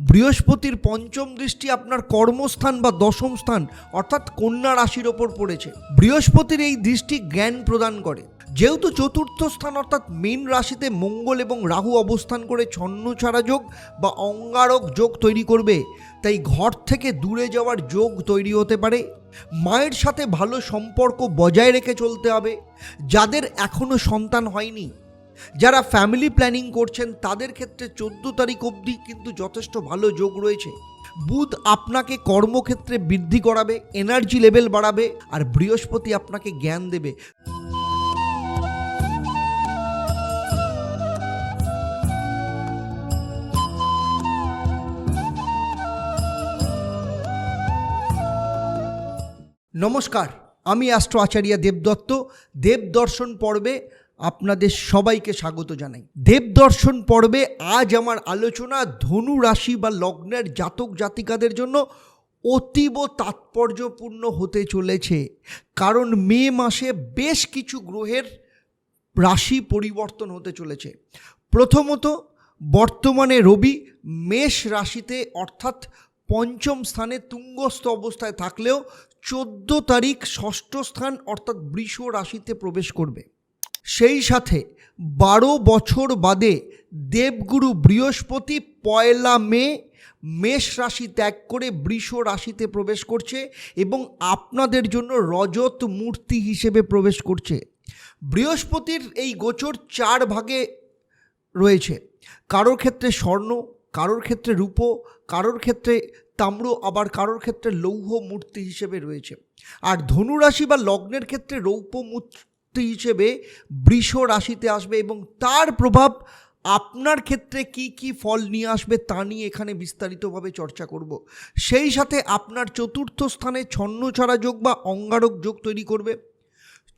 বৃহস্পতির পঞ্চম দৃষ্টি আপনার কর্মস্থান বা দশম স্থান, অর্থাৎ কন্যা রাশির ওপর পড়েছে। বৃহস্পতির এই দৃষ্টি জ্ঞান প্রদান করে। যেহেতু চতুর্থ স্থান, অর্থাৎ মীন রাশিতে মঙ্গল এবং রাহু অবস্থান করে ছন্নছাড়া যোগ বা অঙ্গারক যোগ তৈরি করবে, তাই ঘর থেকে দূরে যাওয়ার যোগ তৈরি হতে পারে। মায়ের সাথে ভালো সম্পর্ক বজায় রেখে চলতে হবে। যাদের এখনও সন্তান হয়নি যারা ফ্যামিলি প্ল্যানিং করছেন, তাদের ক্ষেত্রে চোদ্দ তারিখ অবধি কিন্তু যথেষ্ট ভালো যোগ রয়েছে। বুধ আপনাকে কর্মক্ষেত্রে বৃদ্ধি করাবে এনার্জি লেভেল বাড়াবে, আর বৃহস্পতি আপনাকে জ্ঞান দেবে। নমস্কার, আমি অ্যাস্ট্রো আচার্য দেবদত্ত। দেবদর্শন পর্বে আপনাদের সবাইকে স্বাগত জানাই। দেবদর্শন পর্বে আজ আমার আলোচনা ধনু রাশি বা লগ্নের জাতক জাতিকাদের জন্য অতীব তাৎপর্যপূর্ণ হতে চলেছে। কারণ মে মাসে বেশ কিছু গ্রহের রাশি পরিবর্তন হতে চলেছে। প্রথমত, বর্তমানে রবি মেষ রাশিতে অর্থাৎ পঞ্চম স্থানে তুঙ্গস্থ অবস্থায় থাকলেও চোদ্দ তারিখ ষষ্ঠ স্থান অর্থাৎ বৃষ রাশিতে প্রবেশ করবে। সেই সাথে বারো বছর বাদে দেবগুরু বৃহস্পতি পয়লা মে মেষ রাশি ত্যাগ করে বৃষ রাশিতে প্রবেশ করছে এবং আপনাদের জন্য রজত মূর্তি হিসেবে প্রবেশ করছে। বৃহস্পতির এই গোচর চার ভাগে রয়েছে। কারোর ক্ষেত্রে স্বর্ণ, কারোর ক্ষেত্রে রূপ, কারোর ক্ষেত্রে তাম্র, আবার কারোর ক্ষেত্রে লৌহ মূর্তি হিসেবে রয়েছে। আর ধনুরাশি বা লগ্নের ক্ষেত্রে রৌপ্য মূর্তি হিসেবে বৃষ রাশিতে আসবে এবং তার প্রভাব আপনার ক্ষেত্রে কি কি ফল নিয়ে আসবে তা নিয়ে এখানে বিস্তারিতভাবে চর্চা করব। সেই সাথে আপনার চতুর্থ স্থানে ছন্নছাড়া যোগ বা অঙ্গারক যোগ তৈরি করবে।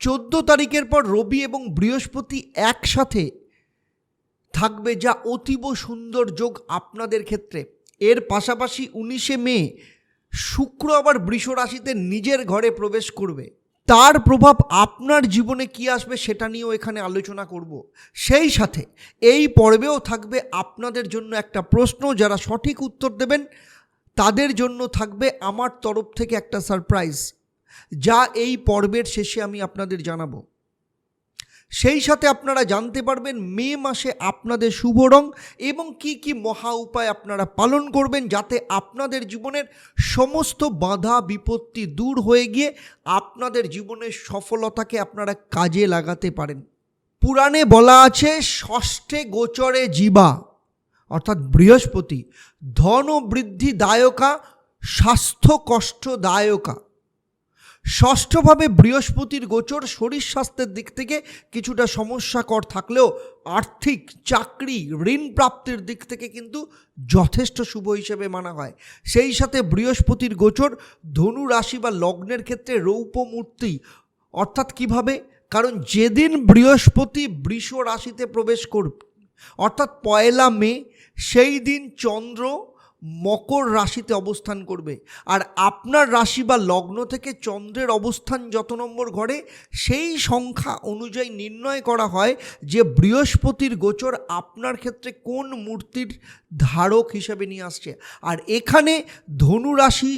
চোদ্দ তারিখের পর রবি এবং বৃহস্পতি একসাথে থাকবে যা অতীব সুন্দর যোগ আপনাদের ক্ষেত্রে। এর পাশাপাশি উনিশে মে শুক্র আবার বৃষ রাশিতে নিজের ঘরে প্রবেশ করবে। তার প্রভাব আপনার জীবনে কি আসবে সেটা নিয়েও এখানে আলোচনা করব। সেই সাথে এই পর্বেও থাকবে আপনাদের জন্য একটা প্রশ্ন, যারা সঠিক উত্তর দেবেন, তাদের জন্য থাকবে আমার তরফ থেকে একটা সারপ্রাইজ যা এই পর্বের শেষে আমি আপনাদের জানাব। সেই সাথে আপনারা জানতে পারবেন মে মাসে আপনাদের শুভ রং এবং কি কি মহা উপায় আপনারা পালন করবেন যাতে আপনাদের জীবনের সমস্ত বাধা বিপত্তি দূর হয়ে গিয়ে আপনাদের জীবনের সফলতাকে আপনারা কাজে লাগাতে পারেন। পুরাণে বলা আছে, ষষ্ঠে গোচরে জীবা, অর্থাৎ বৃহস্পতি ধন বৃদ্ধি দায়কা স্বাস্থ্য কষ্ট দায়কা ষষ্ঠভাবে বৃহস্পতির গোচর শরীর স্বাস্থ্যের দিক থেকে কিছুটা সমস্যাকর থাকলেও আর্থিক চাকরি, ঋণ প্রাপ্তির দিক থেকে কিন্তু যথেষ্ট শুভ হিসেবে মানা হয়। সেই সাথে বৃহস্পতির গোচর ধনু রাশি বা লগ্নের ক্ষেত্রে রৌপ্য মূর্তি। অর্থাৎ কীভাবে? কারণ যেদিন বৃহস্পতি বৃষ রাশিতে প্রবেশ করবে অর্থাৎ পয়লা মে, সেই দিন চন্দ্র মকর রাশিতে অবস্থান করবে। আর আপনার রাশি বা লগ্ন থেকে চন্দ্রের অবস্থান যত নম্বর ঘরে, সেই সংখ্যা অনুযায়ী নির্ণয় করা হয় যে বৃহস্পতির গোচর আপনার ক্ষেত্রে কোন মূর্তির ধারক হিসেবে নিয়ে আসছে। আর এখানে ধনু রাশি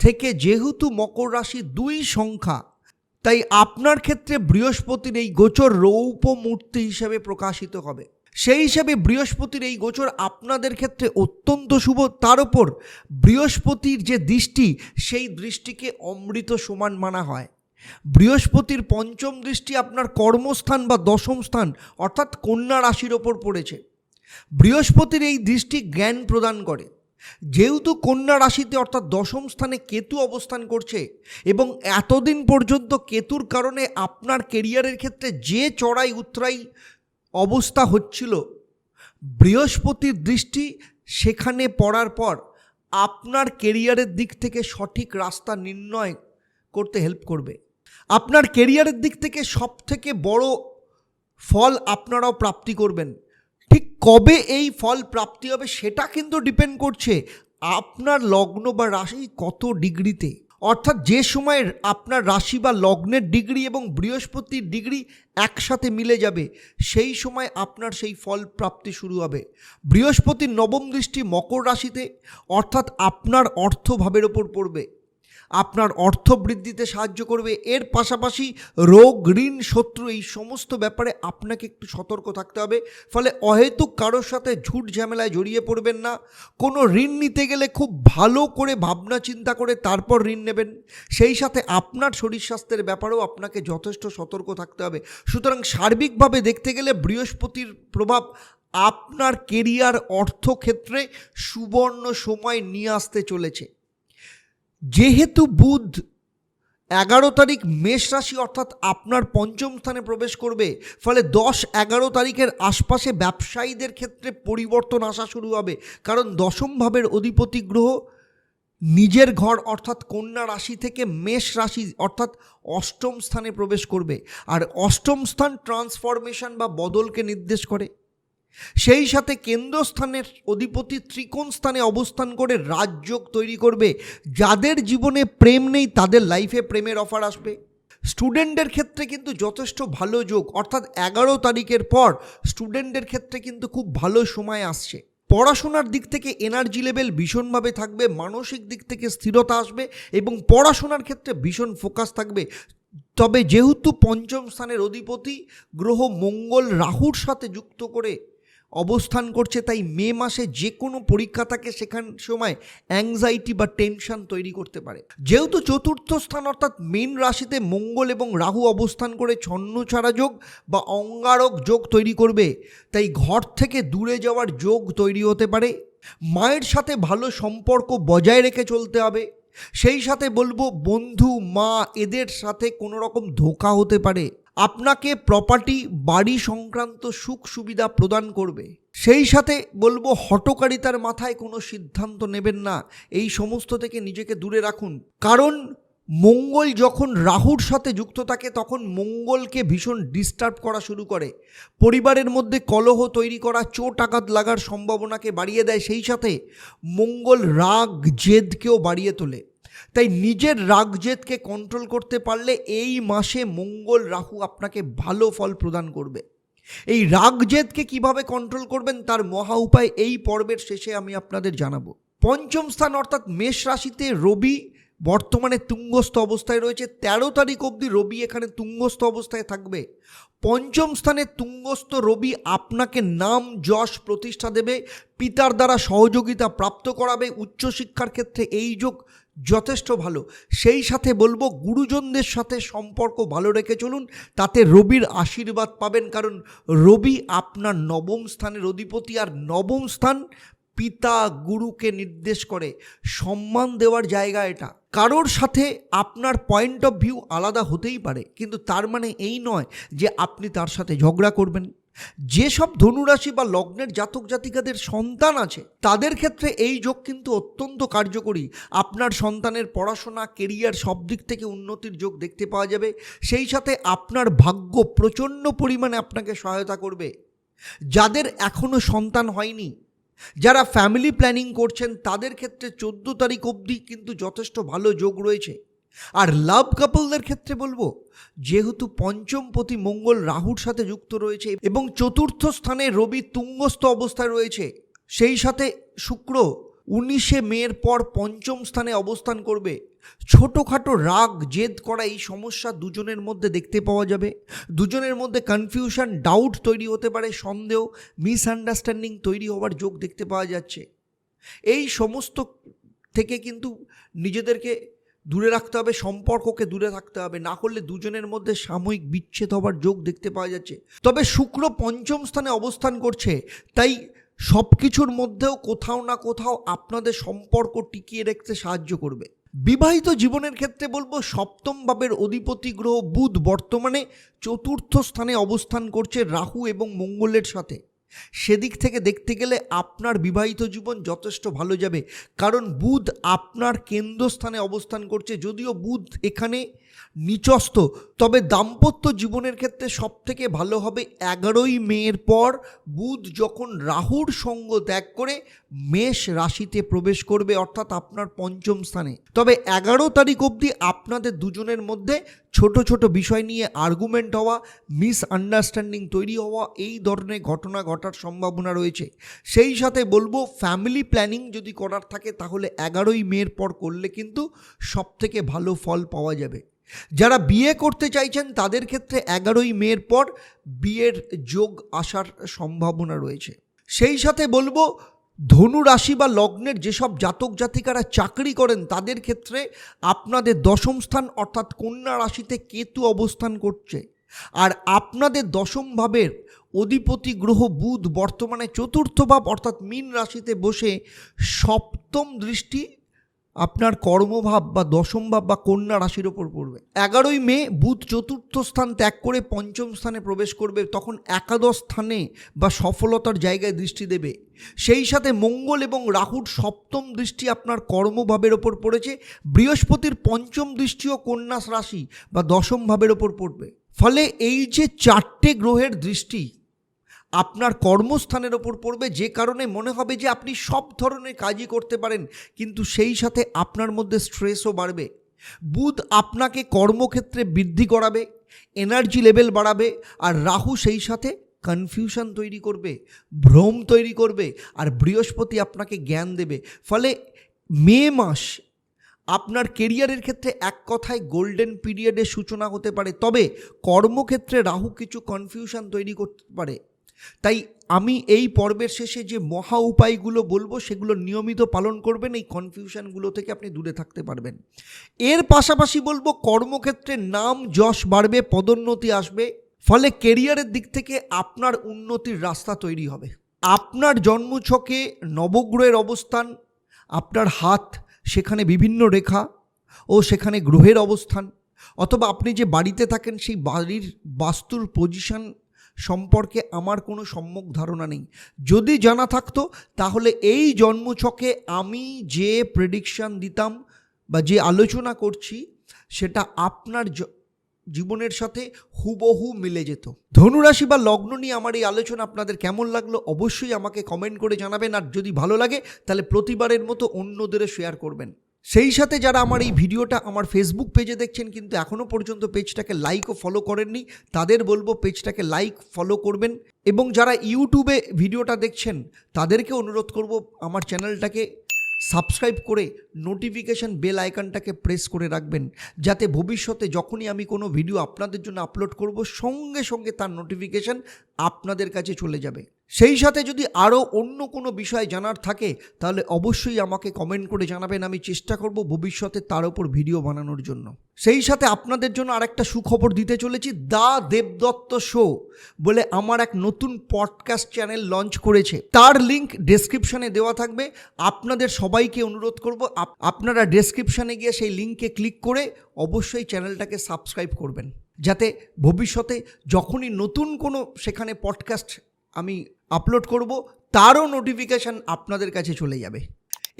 থেকে যেহেতু মকর রাশি দুই সংখ্যা, তাই আপনার ক্ষেত্রে বৃহস্পতির এই গোচর রৌপ্য মূর্তি হিসেবে প্রকাশিত হবে। সেই হিসাবে বৃহস্পতির এই গোচর আপনাদের ক্ষেত্রে অত্যন্ত শুভ। তার উপর বৃহস্পতির যে দৃষ্টি, সেই দৃষ্টিকে অমৃত সমান মানা হয়। বৃহস্পতির পঞ্চম দৃষ্টি আপনার কর্মস্থান বা দশম স্থান, অর্থাৎ কন্যা রাশির ওপর পড়েছে। বৃহস্পতির এই দৃষ্টি জ্ঞান প্রদান করে। যেহেতু কন্যা রাশিতে অর্থাৎ দশম স্থানে কেতু অবস্থান করছে এবং এতদিন পর্যন্ত কেতুর কারণে আপনার কেরিয়ারের ক্ষেত্রে যে চড়াই উতরাই অবস্থা হচ্ছিল। বৃহস্পতির দৃষ্টি সেখানে পড়ার পর আপনার কেরিয়ারের দিক থেকে সঠিক রাস্তা নির্ণয় করতে হেল্প করবে। আপনার কেরিয়ারের দিক থেকে সব থেকে বড় ফল আপনারাও প্রাপ্তি করবেন। ঠিক কবে এই ফল প্রাপ্তি হবে সেটা কিন্তু ডিপেন্ড করছে আপনার লগ্ন বা রাশি কত ডিগ্রিতে। অর্থাৎ যে সময়ের আপনার রাশি বা লগ্নের ডিগ্রি এবং বৃহস্পতির ডিগ্রি একসাথে মিলে যাবে, সেই সময় আপনার সেই ফল প্রাপ্তি শুরু হবে। বৃহস্পতির নবম দৃষ্টি মকর রাশিতে, অর্থাৎ আপনার অর্থভাবের ওপর পড়বে। আপনার অর্থ বৃদ্ধিতে সাহায্য করবে। এর পাশাপাশি রোগ, ঋণ, শত্রু এই সমস্ত ব্যাপারে আপনাকে একটু সতর্ক থাকতে হবে। ফলে অহেতুক কারোর সাথে ঝুট ঝামেলায় জড়িয়ে পড়বেন না। কোনো ঋণ নিতে গেলে খুব ভালো করে ভাবনা চিন্তা করে তারপর ঋণ নেবেন। সেই সাথে আপনার শরীর স্বাস্থ্যের ব্যাপারেও আপনাকে যথেষ্ট সতর্ক থাকতে হবে। সুতরাং সার্বিকভাবে দেখতে গেলে বৃহস্পতির প্রভাব আপনার কেরিয়ার অর্থক্ষেত্রে সুবর্ণ সময় নিয়ে আসতে চলেছে। যেহেতু বুধ এগারো তারিখ মেষ রাশি অর্থাৎ আপনার পঞ্চম স্থানে প্রবেশ করবে, ফলে দশ এগারো তারিখের আশপাশে ব্যবসায়ীদের ক্ষেত্রে পরিবর্তন আসা শুরু হবে। কারণ দশম ভাবের অধিপতি গ্রহ নিজের ঘর অর্থাৎ কন্যা রাশি থেকে মেষ রাশি অর্থাৎ অষ্টম স্থানে প্রবেশ করবে। আর অষ্টম স্থান ট্রান্সফরমেশন বা বদলকে নির্দেশ করে। সেই সাথে কেন্দ্রস্থানের অধিপতি ত্রিকোণ স্থানে অবস্থান করে রাজযোগ তৈরি করবে। যাদের জীবনে প্রেম নেই, তাদের লাইফে প্রেমের অফার আসবে। স্টুডেন্টদের ক্ষেত্রে কিন্তু যথেষ্ট ভালো যোগ। অর্থাৎ এগারো তারিখের পর স্টুডেন্টদের ক্ষেত্রে কিন্তু খুব ভালো সময় আসছে। পড়াশোনার দিক থেকে এনার্জি লেভেল ভীষণভাবে থাকবে, মানসিক দিক থেকে স্থিরতা আসবে এবং পড়াশোনার ক্ষেত্রে ভীষণ ফোকাস থাকবে। তবে যেহেতু পঞ্চম স্থানের অধিপতি, গ্রহ মঙ্গল রাহুর সাথে যুক্ত করে অবস্থান করছে, তাই মে মাসে যে কোনো পরীক্ষা থাকে সেখান সময় অ্যাংজাইটি বা টেনশন তৈরি করতে পারে। যেহেতু চতুর্থ স্থান অর্থাৎ মেন রাশিতে মঙ্গল এবং রাহু অবস্থান করে ছন্নছাড়া যোগ বা অঙ্গারক যোগ তৈরি করবে, তাই ঘর থেকে দূরে যাওয়ার যোগ তৈরি হতে পারে। মায়ের সাথে ভালো সম্পর্ক বজায় রেখে চলতে হবে। সেই সাথে বলব, বন্ধু, মা এদের সাথে কোনো রকম ধোকা হতে পারে। আপনাকে প্রপার্টি বাড়ি সংক্রান্ত সুখ সুবিধা প্রদান করবে। সেই সাথে বলব হটকারিতার মাথায় কোনো সিদ্ধান্ত নেবেন না। এই সমস্ত থেকে নিজেকে দূরে রাখুন। কারণ মঙ্গল যখন রাহুর সাথে যুক্ত থাকে, তখন মঙ্গলকে ভীষণ ডিস্টার্ব করা শুরু করে। পরিবারের মধ্যে কলহ তৈরি করা, চোট আঘাত লাগার সম্ভাবনাকে বাড়িয়ে দেয়। সেই সাথে মঙ্গল রাগ, জেদকেও বাড়িয়ে তোলে। তাই নিজের রাগ জেদকে কন্ট্রোল করতে পারলে এই মাসে মঙ্গল রাহু আপনাকে ভালো ফল প্রদান করবে। এই রাগ জেদকে কীভাবে কন্ট্রোল করবেন তার মহা উপায় এই পর্বের শেষে আমি আপনাদের জানাব। পঞ্চম স্থান অর্থাৎ মেষ রাশিতে রবি বর্তমানে তুঙ্গস্থ অবস্থায় রয়েছে। তেরো তারিখ অবধি রবি এখানে তুঙ্গস্থ অবস্থায় থাকবে। পঞ্চম স্থানে তুঙ্গস্থ রবি আপনাকে নাম, যশ প্রতিষ্ঠা দেবে, পিতার দ্বারা সহযোগিতা প্রাপ্ত করাবে। উচ্চশিক্ষার ক্ষেত্রে এই যোগ যথেষ্ট ভালো। সেই সাথে বলব গুরুজনদের সাথে সম্পর্ক ভালো রেখে চলুন, তাতে রবির আশীর্বাদ পাবেন। কারণ রবি আপনার নবম স্থানের অধিপতি আর নবম স্থান পিতা গুরুকে নির্দেশ করে। সম্মান দেওয়ার জায়গা এটা। কারোর সাথে আপনার পয়েন্ট অফ ভিউ আলাদা হতেই পারে, কিন্তু তার মানে এই নয় যে আপনি তার সাথে ঝগড়া করবেন। যেসব ধনুরাশি বা লগ্নের জাতক জাতিকাদের সন্তান আছে, তাদের ক্ষেত্রে এই যোগ কিন্তু অত্যন্ত কার্যকরী। আপনার সন্তানের পড়াশোনা, কেরিয়ার সব দিক থেকে উন্নতির যোগ দেখতে পাওয়া যাবে। সেই সাথে আপনার ভাগ্য প্রচণ্ড পরিমাণে আপনাকে সহায়তা করবে। যাদের এখনও সন্তান হয়নি, যারা ফ্যামিলি প্ল্যানিং করছেন, তাদের ক্ষেত্রে চোদ্দ তারিখ অবধি কিন্তু যথেষ্ট ভালো যোগ রয়েছে। আর লাভ কাপলদের ক্ষেত্রে বলব, যেহেতু পঞ্চম পতি মঙ্গল রাহুর সাথে যুক্ত রয়েছে এবং চতুর্থ স্থানে রবি তুঙ্গস্থ অবস্থায় রয়েছে, সেই সাথে শুক্র উনিশে মের পর পঞ্চম স্থানে অবস্থান করবে। ছোটোখাটো রাগ, জেদ করা এই সমস্যা দুজনের মধ্যে দেখতে পাওয়া যাবে। দুজনের মধ্যে কনফিউশন ডাউট তৈরি হতে পারে, সন্দেহ মিসআন্ডারস্ট্যান্ডিং তৈরি হওয়ার যোগ দেখতে পাওয়া যাচ্ছে। এই সমস্ত থেকে কিন্তু নিজেদেরকে দূরে রাখতে হবে, সম্পর্ককে দূরে থাকতে হবে। না করলে দুজনের মধ্যে সাময়িক বিচ্ছেদ হবার যোগ দেখতে পাওয়া যাচ্ছে। তবে শুক্র পঞ্চম স্থানে অবস্থান করছে। তাই সব কিছুর মধ্যেও কোথাও না কোথাও আপনাদের সম্পর্ক টিকিয়ে রাখতে সাহায্য করবে। বিবাহিত জীবনের ক্ষেত্রে বলব, সপ্তম ভাবের অধিপতি গ্রহ বুধ বর্তমানে চতুর্থ স্থানে অবস্থান করছে রাহু এবং মঙ্গলের সাথে। সেদিক থেকে দেখতে গেলে আপনার বিবাহিত জীবন যথেষ্ট ভালো যাবে। কারণ বুধ আপনার কেন্দ্রস্থানে অবস্থান করছে। যদিও বুধ এখানে নিচস্থ। তবে দাম্পত্য জীবনের ক্ষেত্রে সব থেকে ভালো হবে এগারোই মেয়ের পর বুধ যখন রাহুর সঙ্গ ত্যাগ করে মেষ রাশিতে প্রবেশ করবে, অর্থাৎ আপনার পঞ্চম স্থানে। তবে এগারো তারিখ অবধি আপনাদের দুজনের মধ্যে ছোট ছোট বিষয় নিয়ে আর্গুমেন্ট হওয়া মিস আন্ডারস্ট্যান্ডিং তৈরি হওয়া, এই ধরনের ঘটনা ঘটার সম্ভাবনা রয়েছে। সেই সাথে বলব ফ্যামিলি প্ল্যানিং যদি করার থাকে, তাহলে এগারোই মেয়ের পর করলে কিন্তু সব থেকে ভালো ফল পাওয়া যাবে। যারা বিয়ে করতে চাইছেন, তাদের ক্ষেত্রে এগারোই মের পর বিয়ের যোগ আসার সম্ভাবনা রয়েছে। সেই সাথে বলব, ধনু রাশি বা লগ্নের যেসব জাতক জাতিকারা চাকরি করেন, তাদের ক্ষেত্রে আপনাদের দশম স্থান অর্থাৎ কন্যা রাশিতে কেতু অবস্থান করছে। আর আপনাদের দশম ভাবের অধিপতি গ্রহ বুধ বর্তমানে চতুর্থ ভাব অর্থাৎ মীন রাশিতে বসে সপ্তম দৃষ্টি আপনার কর্মভাব বা দশম ভাব বা কন্যা রাশির ওপর পড়বে। এগারোই মে বুধ চতুর্থ স্থান ত্যাগ করে পঞ্চম স্থানে প্রবেশ করবে, তখন একাদশ স্থানে বা সফলতার জায়গায় দৃষ্টি দেবে। সেই সাথে মঙ্গল এবং রাহুর সপ্তম দৃষ্টি আপনার কর্মভাবের ওপর পড়েছে, বৃহস্পতির পঞ্চম দৃষ্টিও কন্যা রাশি বা দশম ভাবের ওপর পড়বে। ফলে এই যে চারটে গ্রহের দৃষ্টি আপনার কর্মস্থানের ওপর পড়বে, যে কারণে মনে হবে যে আপনি সব ধরনের কাজই করতে পারেন, কিন্তু সেই সাথে আপনার মধ্যে স্ট্রেসও বাড়বে। বুধ আপনাকে কর্মক্ষেত্রে বৃদ্ধি করাবে এনার্জি লেভেল বাড়াবে, আর রাহু সেই সাথে কনফিউশন তৈরি করবে, ভ্রম তৈরি করবে, আর বৃহস্পতি আপনাকে জ্ঞান দেবে। ফলে মে মাস আপনার কেরিয়ারের ক্ষেত্রে এক কথায় গোল্ডেন পিরিয়ডের সূচনা হতে পারে। তবে কর্মক্ষেত্রে রাহু কিছু কনফিউশন তৈরি করতে পারে। তাই আমি এই পর্বের শেষে যে মহা উপায়গুলো বলব, সেগুলো নিয়মিত পালন করবেন, এই কনফিউশনগুলো থেকে আপনি দূরে থাকতে পারবেন। এর পাশাপাশি বলব, কর্মক্ষেত্রে নাম যশ বাড়বে, পদোন্নতি আসবে, ফলে কেরিয়ারের দিক থেকে আপনার উন্নতির রাস্তা তৈরি হবে। আপনার জন্মছকে নবগ্রহের অবস্থান, আপনার হাত সেখানে বিভিন্ন রেখা ও সেখানে গ্রহের অবস্থান, অথবা আপনি যে বাড়িতে থাকেন, সেই বাড়ির বাস্তুর পজিশন সম্পর্কে আমার কোনো সম্যক ধারণা নেই। যদি জানা থাকতো, তাহলে এই জন্মছকে আমি যে প্রেডিকশান দিতাম বা যে আলোচনা করছি, সেটা আপনার জীবনের সাথে হুবহু মিলে যেত। ধনুরাশি বা লগ্ন নিয়ে আমার এই আলোচনা আপনাদের কেমন লাগল অবশ্যই আমাকে কমেন্ট করে জানাবেন। আর যদি ভালো লাগে, তাহলে প্রতিবারের মতো অন্যদেরও শেয়ার করবেন। সেই সাথে যারা আমার এই ভিডিওটা আমার ফেসবুক পেজে দেখছেন, কিন্তু এখনও পর্যন্ত পেজটাকে লাইক ও ফলো করেননি, তাদের বলব পেজটাকে লাইক ফলো করবেন এবং যারা ইউটিউবে ভিডিওটা দেখছেন, তাদেরকে অনুরোধ করব আমার চ্যানেলটাকে সাবস্ক্রাইব করে নোটিফিকেশান বেল আইকনটাকে প্রেস করে রাখবেন, যাতে ভবিষ্যতে যখনই আমি কোনো ভিডিও আপনাদের জন্য আপলোড করব, সঙ্গে সঙ্গে তার নোটিফিকেশান আপনাদের কাছে চলে যাবে। সেই সাথে যদি আরও অন্য কোনো বিষয় জানার থাকে, তাহলে অবশ্যই আমাকে কমেন্ট করে জানাবেন। আমি চেষ্টা করব ভবিষ্যতে তার ওপর ভিডিও বানানোর জন্য। সেই সাথে আপনাদের জন্য আরেকটা সুখবর দিতে চলেছি, দা দেবদত্ত শো বলে আমার এক নতুন পডকাস্ট চ্যানেল লঞ্চ করেছে। তার লিংক ডেসক্রিপশনে দেওয়া থাকবে। আপনাদের সবাইকে অনুরোধ করব, আপ- আপনারা ডেসক্রিপশনে গিয়ে সেই লিঙ্কে ক্লিক করে অবশ্যই চ্যানেলটাকে সাবস্ক্রাইব করবেন। যাতে ভবিষ্যতে যখনই নতুন কোনো সেখানে পডকাস্ট আমি আপলোড করব, তারও নোটিফিকেশান আপনাদের কাছে চলে যাবে।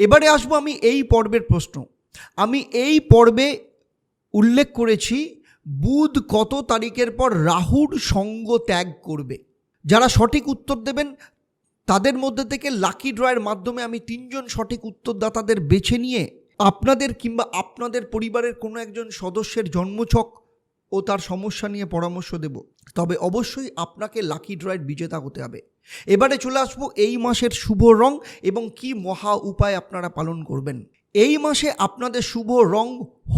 এবারে আসব আমি এই পর্বের প্রশ্ন। আমি এই পর্বে উল্লেখ করেছি, বুধ কত তারিখের পর রাহুর সঙ্গ ত্যাগ করবে। যারা সঠিক উত্তর দেবেন, তাদের মধ্যে থেকে লাকি ড্রয়ের মাধ্যমে আমি তিনজন সঠিক উত্তরদাতাদের বেছে নিয়ে, আপনাদের কিংবা আপনাদের পরিবারের কোনো একজন সদস্যের জন্মছক ও তার সমস্যা নিয়ে পরামর্শ দেব। তবে অবশ্যই আপনাকে লাকি ড্রয়ের বিজেতা হতে হবে। এবারে চলে আসব এই মাসের শুভ রং এবং কি মহা উপায় আপনারা পালন করবেন। এই মাসে আপনাদের শুভ রং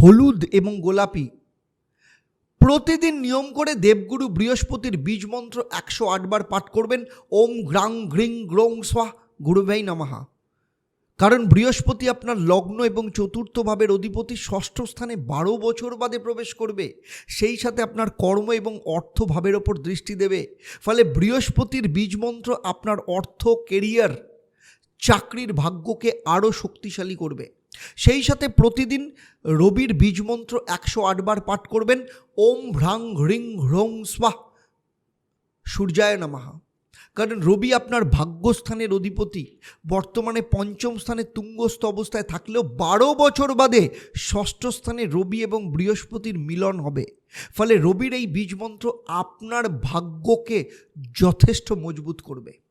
হলুদ এবং গোলাপি। প্রতিদিন নিয়ম করে দেবগুরু বৃহস্পতির বীজ মন্ত্র একশো আটবার পাঠ করবেন। ওম গ্রাং গ্রিং গ্রং স্বাহ গুরুভাই নামাহা কারণ বৃহস্পতি আপনার লগ্ন এবং চতুর্থ ভাবের অধিপতি ষষ্ঠ স্থানে বারো বছর বাদে প্রবেশ করবে। সেই সাথে আপনার কর্ম এবং অর্থ ভাবের ওপর দৃষ্টি দেবে। ফলে বৃহস্পতির বীজ মন্ত্র আপনার অর্থ, কেরিয়ার, চাকরির ভাগ্যকে আরও শক্তিশালী করবে। সেই সাথে প্রতিদিন রবির বীজ মন্ত্র একশো আটবার পাঠ করবেন। ওম ভ্রাং হ্রিং হ্রং স্বাহ। সূর্যায় নমঃ। কারণ রবি আপনার ভাগ্যস্থানের অধিপতি। বর্তমানে পঞ্চম স্থানে তুঙ্গস্থ অবস্থায় থাকলেও বারো বছর বাদে ষষ্ঠ স্থানে রবি এবং বৃহস্পতির মিলন হবে। ফলে রবির এই বীজমন্ত্র আপনার ভাগ্যকে যথেষ্ট মজবুত করবে।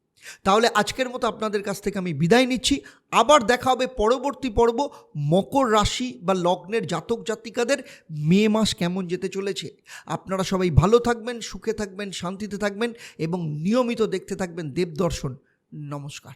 তাহলে আজকের মতো আপনাদের কাছ থেকে আমি বিদায় নিচ্ছি। আবার দেখা হবে পরবর্তী পর্ব মকর রাশি বা লগ্নের জাতক জাতিকাদের মে মাস কেমন যেতে চলেছে। আপনারা সবাই ভালো থাকবেন, সুখে থাকবেন, শান্তিতে থাকবেন এবং নিয়মিত দেখতে থাকবেন দেবদর্শন। নমস্কার।